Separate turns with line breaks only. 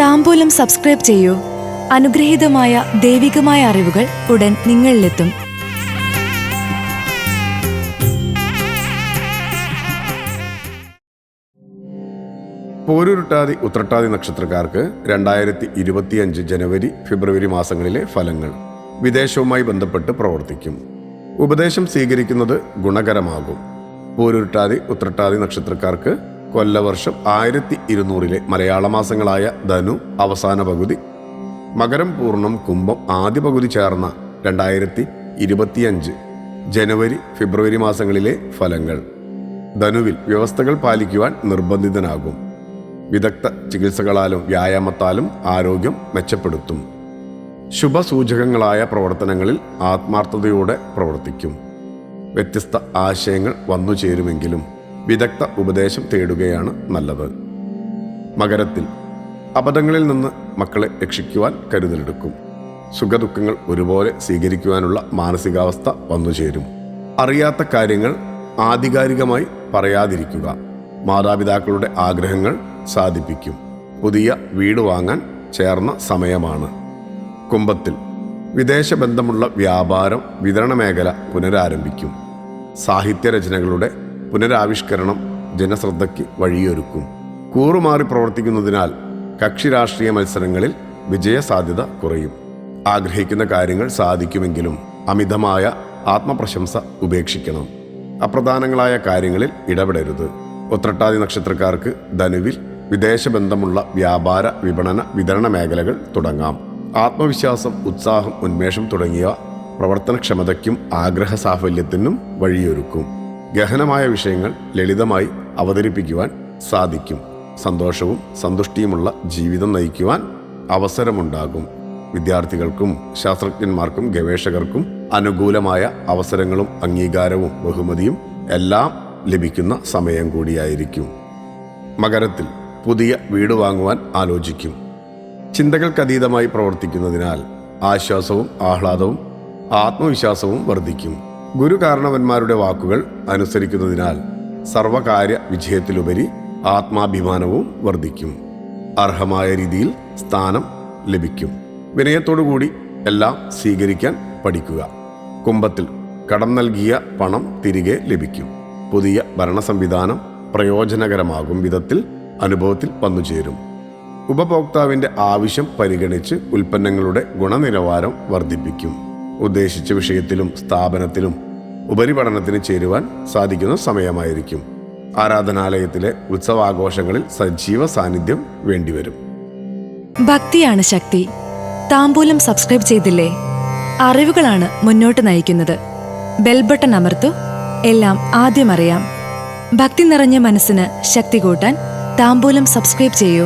താമ്പൂലം subscribe ചെയ്യൂ. അനുഗ്രഹീതമായ ദൈവികമായ അറിവുകൾ ഉടൻ നിങ്ങളിലെത്തും.
പോരുരുട്ടാതി ഉത്രട്ടാതി നക്ഷത്രക്കാർക്ക് രണ്ടായിരത്തി ഇരുപത്തിയഞ്ച് ജനുവരി ഫെബ്രുവരി മാസങ്ങളിലെ ഫലങ്ങൾ വിദേശവുമായി ബന്ധപ്പെട്ട് പ്രവർത്തിക്കും. ഉപദേശം സ്വീകരിക്കുന്നത് ഗുണകരമാകും. പോരുരുട്ടാതി ഉത്രട്ടാതി നക്ഷത്രക്കാർക്ക് കൊല്ലവർഷം ആയിരത്തി ഇരുന്നൂറിലെ മലയാള മാസങ്ങളായ ധനു അവസാന പകുതി മകരം പൂർണം കുംഭം ആദ്യ പകുതി ചേർന്ന രണ്ടായിരത്തി ഇരുപത്തിയഞ്ച് ജനുവരി ഫെബ്രുവരി മാസങ്ങളിലെ ഫലങ്ങൾ. ധനുവിൽ വ്യവസ്ഥകൾ പാലിക്കുവാൻ നിർബന്ധിതനാകും. വിദഗ്ധ ചികിത്സകളാലും വ്യായാമത്താലും ആരോഗ്യം മെച്ചപ്പെടുത്തും. ശുഭസൂചകങ്ങളായ പ്രവർത്തനങ്ങളിൽ ആത്മാർത്ഥതയോടെ പ്രവർത്തിക്കും. വ്യത്യസ്ത ആശയങ്ങൾ വന്നു ചേരുമെങ്കിലും വിദഗ്ധ ഉപദേശം തേടുകയാണ് നല്ലത്. മകരത്തിൽ അബദ്ധങ്ങളിൽ നിന്ന് മക്കളെ രക്ഷിക്കുവാൻ കരുതലെടുക്കും. സുഖദുഃഖങ്ങൾ ഒരുപോലെ സ്വീകരിക്കുവാനുള്ള മാനസികാവസ്ഥ വന്നുചേരും. അറിയാത്ത കാര്യങ്ങൾ ആധികാരികമായി പറയാതിരിക്കുക. മാതാപിതാക്കളുടെ ആഗ്രഹങ്ങൾ സാധിപ്പിക്കും. പുതിയ വീട് വാങ്ങാൻ ചേർന്ന സമയമാണ്. കുംഭത്തിൽ വിദേശ ബന്ധമുള്ള വ്യാപാരം വിതരണ മേഖല പുനരാരംഭിക്കും. സാഹിത്യരചനകളുടെ പുനരാവിഷ്കരണം ജനശ്രദ്ധയ്ക്ക് വഴിയൊരുക്കും. കൂറുമാറി പ്രവർത്തിക്കുന്നതിനാൽ കക്ഷി രാഷ്ട്രീയ മത്സരങ്ങളിൽ വിജയസാധ്യത കുറയും. ആഗ്രഹിക്കുന്ന കാര്യങ്ങൾ സാധിക്കുമെങ്കിലും അമിതമായ ആത്മപ്രശംസ ഉപേക്ഷിക്കണം. അപ്രധാനങ്ങളായ കാര്യങ്ങളിൽ ഇടപെടരുത്. ഉത്രട്ടാതി നക്ഷത്രക്കാർക്ക് ധനുവിൽ വിദേശ ബന്ധമുള്ള വ്യാപാര വിപണന വിതരണ മേഖലകൾ തുടങ്ങാം. ആത്മവിശ്വാസം ഉത്സാഹം ഉന്മേഷം തുടങ്ങിയ പ്രവർത്തനക്ഷമതയ്ക്കും ആഗ്രഹ സാഫല്യത്തിനും വഴിയൊരുക്കും. ഗഹനമായ വിഷയങ്ങൾ ലളിതമായി അവതരിപ്പിക്കുവാൻ സാധിക്കും. സന്തോഷവും സന്തുഷ്ടിയുമുള്ള ജീവിതം നയിക്കുവാൻ അവസരമുണ്ടാകും. വിദ്യാർത്ഥികൾക്കും ശാസ്ത്രജ്ഞന്മാർക്കും ഗവേഷകർക്കും അനുകൂലമായ അവസരങ്ങളും അംഗീകാരവും ബഹുമതിയും എല്ലാം ലഭിക്കുന്ന സമയം കൂടിയായിരിക്കും. മകരത്തിൽ പുതിയ വീട് വാങ്ങുവാൻ ആലോചിക്കും. ചിന്തകൾക്കതീതമായി പ്രവർത്തിക്കുന്നതിനാൽ ആശ്വാസവും ആഹ്ലാദവും ആത്മവിശ്വാസവും വർദ്ധിക്കും. ഗുരു കാരണവന്മാരുടെ വാക്കുകൾ അനുസരിക്കുന്നതിനാൽ സർവകാര്യ വിജയത്തിലുപരി ആത്മാഭിമാനവും വർദ്ധിക്കും. അർഹമായ രീതിയിൽ സ്ഥാനം ലഭിക്കും. വിനയത്തോടുകൂടി എല്ലാം സ്വീകരിക്കാൻ പഠിക്കുക. കുംഭത്തിൽ കടം നൽകിയ പണം തിരികെ ലഭിക്കും. പുതിയ ഭരണ സംവിധാനം പ്രയോജനകരമാകും വിധത്തിൽ അനുഭവത്തിൽ വന്നുചേരും. ഉപഭോക്താവിന്റെ ആവശ്യം പരിഗണിച്ച് ഉൽപ്പന്നങ്ങളുടെ ഗുണനിലവാരം വർദ്ധിപ്പിക്കും. ഉദ്ദേശിച്ച വിഷയത്തിലും സ്ഥാപനത്തിലും ഉപരിപഠനത്തിന് ചേരുവാൻ സാധിക്കുന്ന സമയമായിരിക്കും. ആരാധനാലയത്തിലെ ഉത്സവാഘോഷങ്ങളിൽ സജീവ സാന്നിധ്യം വേണ്ടിവരും.
ഭക്തിയാണ് ശക്തി. താമ്പൂലം സബ്സ്ക്രൈബ് ചെയ്തില്ലേ? അറിവുകളാണ് മുന്നോട്ട് നയിക്കുന്നത്. ബെൽബട്ടൺ അമർത്തു. എല്ലാം ആദ്യം അറിയാം. ഭക്തി നിറഞ്ഞ മനസ്സിന് ശക്തി കൂട്ടാൻ താമ്പൂലം സബ്സ്ക്രൈബ് ചെയ്യൂ.